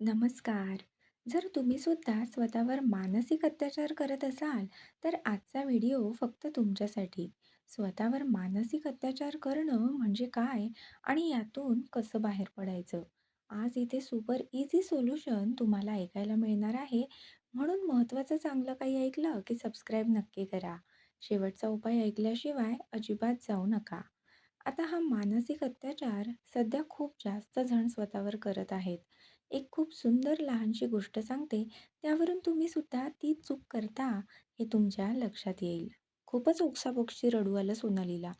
नमस्कार. जर तुम्ही सुद्धा स्वतःवर मानसिक अत्याचार करत असाल, तर आजचा व्हिडिओ फक्त तुमच्यासाठी. स्वतःवर मानसिक अत्याचार करणं म्हणजे काय आणि यातून कसं बाहेर पडायचं? आज इथे सुपर इझी सोल्युशन तुम्हाला ऐकायला मिळणार आहे. म्हणून महत्त्वाचं चांगलं काही ऐकलं की सबस्क्राईब नक्की करा. शेवटचा उपाय ऐकल्याशिवाय अजिबात जाऊ नका. आता हा मानसिक अत्याचार सध्या खूप जास्त जण स्वतःवर करत आहेत. एक खूप सुंदर लहानशी गोष्ट सांगते, त्यावरून तुम्ही सुद्धा ती चूक करता हे तुमच्या लक्षात येईल. खूपच ओक्साबोक्शी रडू आलं सोनालीला.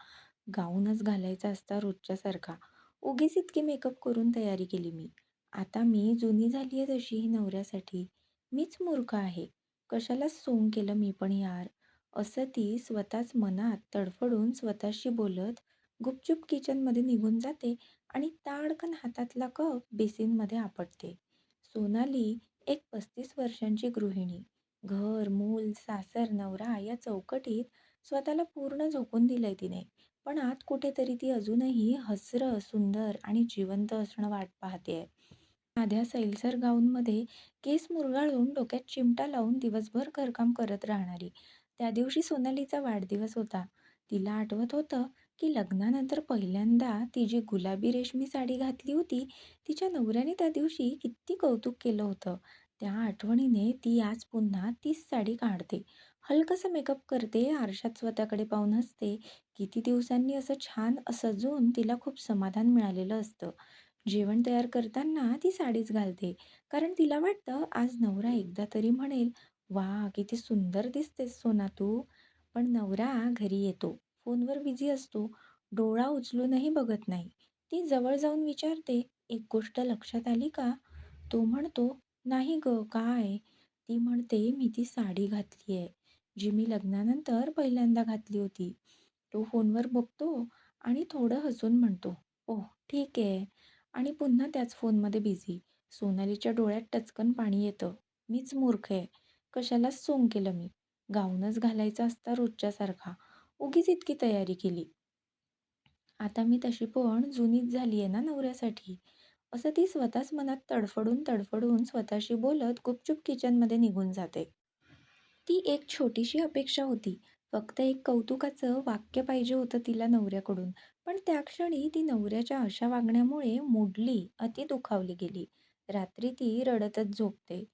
गाऊनच घालायचा असता रोजच्यासारखा. उगीच इतकी मेकअप करून तयारी केली मी. आता मी जुनी झालीये तशी नवऱ्यासाठी. मीच मूर्ख आहे. कशाला सोंग केलं मी पण यार. असं ती स्वतःच मनात तडफडून स्वतःशी बोलत गुपचूप किचनमध्ये निघून जाते आणि ताडकन हातातला कप बेसिनमध्ये आपटते. सोनाली एक पस्तीस वर्षांची गृहिणी. घर, मूल, सासर, नवरा या चौकटीत स्वतःला पूर्ण झोकून दिलंय तिने. पण आत कुठेतरी ती अजूनही हसरं, सुंदर आणि जिवंत असणं वाट पाहते साध्या सैलसर गाऊनमध्ये केस मुरगाळून डोक्यात चिमटा लावून दिवसभर घरकाम करत राहणारी. त्या दिवशी सोनालीचा वाढदिवस होता. तिला आठवत होतं की लग्नानंतर पहिल्यांदा ती जी गुलाबी रेशमी साडी घातली होती, तिच्या नवऱ्याने त्या दिवशी किती कौतुक केलं होतं. त्या आठवणीने ती आज पुन्हा तीच साडी काढते. हलकासा मेकअप करते, आरशात स्वतःकडे पाहून हसते. किती दिवसांनी असं छान सजून तिला खूप समाधान मिळालेलं असतं. जेवण तयार करताना ती साडीच घालते. कारण तिला वाटतं आज नवरा एकदा तरी म्हणेल, "वाह! किती सुंदर दिसतेस सोना तू." पण नवरा घरी येतो. फोनवर बिझी असतो. डोळा उचलूनही बघत नाही. ती जवळ जाऊन विचारते, "एक गोष्ट लक्षात आली का?" तो म्हणतो, "नाही गं, काय?" ती म्हणते, "मी ती साडी घातली आहे जी मी लग्नानंतर पहिल्यांदा घातली होती." तो फोनवर बघतो आणि थोडं हसून म्हणतो, "ओह, ठीक आहे." आणि पुन्हा त्याच फोनमध्ये बिझी. सोनालीच्या डोळ्यात टचकन पाणी येतं. मीच मूर्ख आहे. कशालाच सोंग केलं मी. गाऊनच घालायचा असता रोजच्यासारखा. उगीच इतकी तयारी केली. आता मी तशी पण जुनीच झाली आहे ना नवऱ्यासाठी. असं ती स्वतःच मनात तडफडून, तडफडून स्वतःशी बोलत गुपचूप किचनमध्ये निघून जाते. ती एक छोटीशी अपेक्षा होती. फक्त एक कौतुकाचं वाक्य पाहिजे होतं तिला नवऱ्याकडून. पण त्या क्षणी ती नवऱ्याच्या अशा वागण्यामुळे मोडली, अति दुखावली गेली. रात्री ती रडतच झोपते.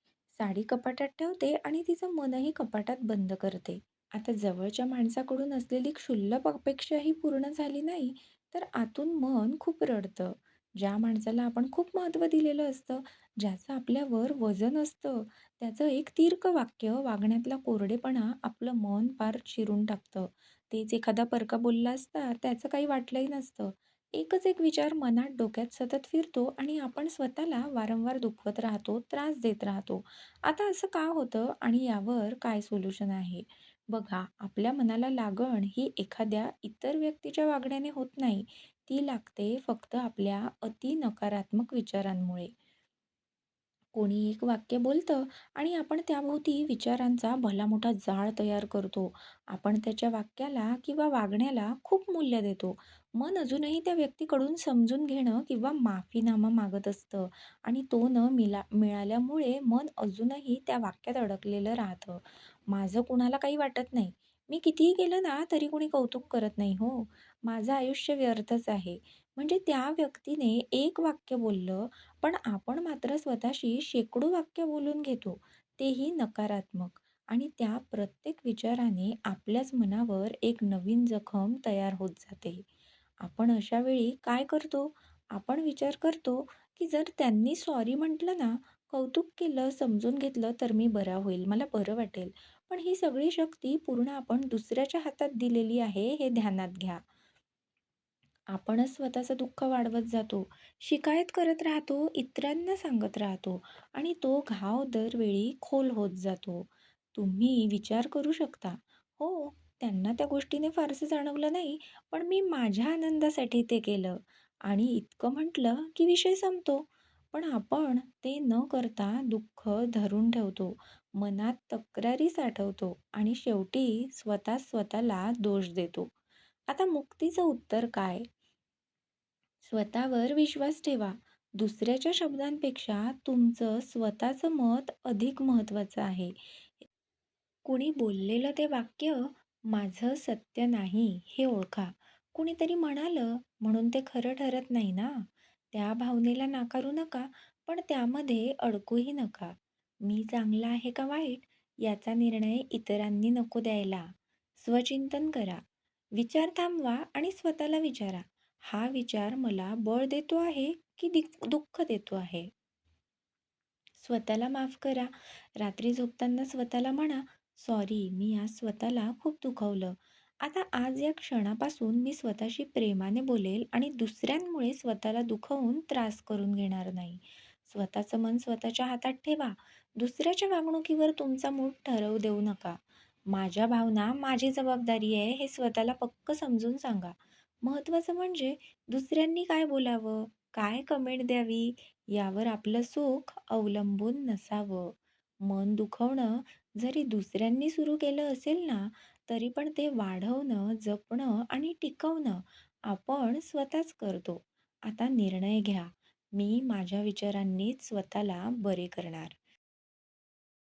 साडी कपाटात ठेवते आणि तिचं मनही कपाटात बंद करते. आता जवळच्या माणसाकडून असलेली क्षुल्लक अपेक्षाही पूर्ण झाली नाही, तर आतून मन खूप रडतं. ज्या माणसाला आपण खूप महत्त्व दिलेलं असतं, ज्याचं आपल्यावर वजन असतं, त्याचं एक तिर्क वाक्य, वागण्यातला कोरडेपणा आपलं मन पार चिरून टाकतं. तेच एखादा परका बोलला असता, त्याचं काही वाटलंही नसतं. एकच एक विचार मनात, डोक्यात सतत फिरतो आणि आपण स्वतःला वारंवार दुखवत राहतो, त्रास देत राहतो. आता असं का होतं आणि यावर काय सोल्युशन आहे? बघा, आपल्या मनाला लागण ही एखाद्या इतर व्यक्तीच्या वागण्याने होत नाही. ती लागते फक्त आपल्या अति नकारात्मक विचारांमुळे. कोणी एक वाक्य बोलतं आणि आपण त्याभोवती विचारांचा भला मोठा जाळ तयार करतो. आपण त्याच्या वाक्याला किंवा वागण्याला खूप मूल्य देतो. मन अजूनही त्या व्यक्तीकडून समजून घेणं किंवा माफीनामा मागत असतं आणि तो न मिला मिळाल्यामुळे मन अजूनही त्या वाक्यात अडकलेलं राहतं. माझं कुणाला काही वाटत नाही. मी कितीही केलं ना तरी कोणी कौतुक करत नाही हो. माझं आयुष्य व्यर्थच आहे. म्हणजे त्या व्यक्तीने एक वाक्य बोललं, पण आपण मात्र स्वतःशी शेकडो वाक्य बोलून घेतो, तेही नकारात्मक. आणि त्या प्रत्येक विचाराने आपल्याच मनावर एक नवीन जखम तयार होत जाते. आपण अशा वेळी काय करतो? आपण विचार करतो, की जर त्यांनी सॉरी म्हटलं ना, कौतुक केलं, समजून घेतलं तर मी बरा होईल, मला बरं वाटेल. पण ही सगळी शक्ती पूर्ण आपण दुसऱ्याच्या हातात दिलेली आहे हे ध्यानात घ्या. आपणच स्वतःचं दुःख वाढवत जातो. शिकायत करत राहतो, इतरांना सांगत राहतो आणि तो घाव दरवेळी खोल होत जातो. तुम्ही विचार करू शकता, "हो, त्यांना त्या गोष्टीने फारसं जाणवलं नाही, पण मी माझ्या आनंदासाठी ते केलं." आणि इतकं म्हटलं की विषय संपतो. पण आपण ते न करता दुःख धरून ठेवतो, मनात तक्रारी साठवतो आणि शेवटी स्वतः स्वतःला दोष देतो. आता मुक्तीचं उत्तर काय? स्वतःवर विश्वास ठेवा. दुसऱ्याच्या शब्दांपेक्षा तुमचं स्वतःचं मत अधिक महत्त्वाचं आहे. कुणी बोललेलं ते वाक्य माझं सत्य नाही हे ओळखा. कुणीतरी म्हणालं म्हणून ते खरं ठरत नाही ना. त्या भावनेला नाकारू नका, पण त्यामध्ये अडकूही नका. मी चांगला आहे का वाईट याचा निर्णय इतरांनी नको द्यायला. स्वचिंतन करा. विचार थांबवा आणि स्वतःला विचारा, हा विचार मला बळ देतो आहे की दिक दुःख देतो आहे? स्वतःला माफ करा. रात्री झोपताना स्वतःला म्हणा, "सॉरी, मी आज स्वतःला खूप दुखावलं. आता आज या क्षणापासून मी स्वतःशी प्रेमाने बोलेल आणि दुसऱ्यांमुळे स्वतःला दुखवून त्रास करून घेणार नाही." स्वतःचं मन स्वतःच्या हातात ठेवा. दुसऱ्याच्या वागणुकीवर तुमचा मूड ठरवू देऊ नका. माझ्या भावना माझी जबाबदारी आहे हे स्वतःला पक्क समजून सांगा. महत्त्वाचं म्हणजे दुसऱ्यांनी काय बोलावं, काय कमेंट द्यावी यावर आपलं सुख अवलंबून नसावं. मन दुखवणं जरी दुसऱ्यांनी सुरू केलं असेल ना, तरी पण ते वाढवणं, जपणं आणि टिकवणं आपण स्वतःच करतो. आता निर्णय घ्या. मी माझ्या विचारांनीच स्वतःला बरे करणार.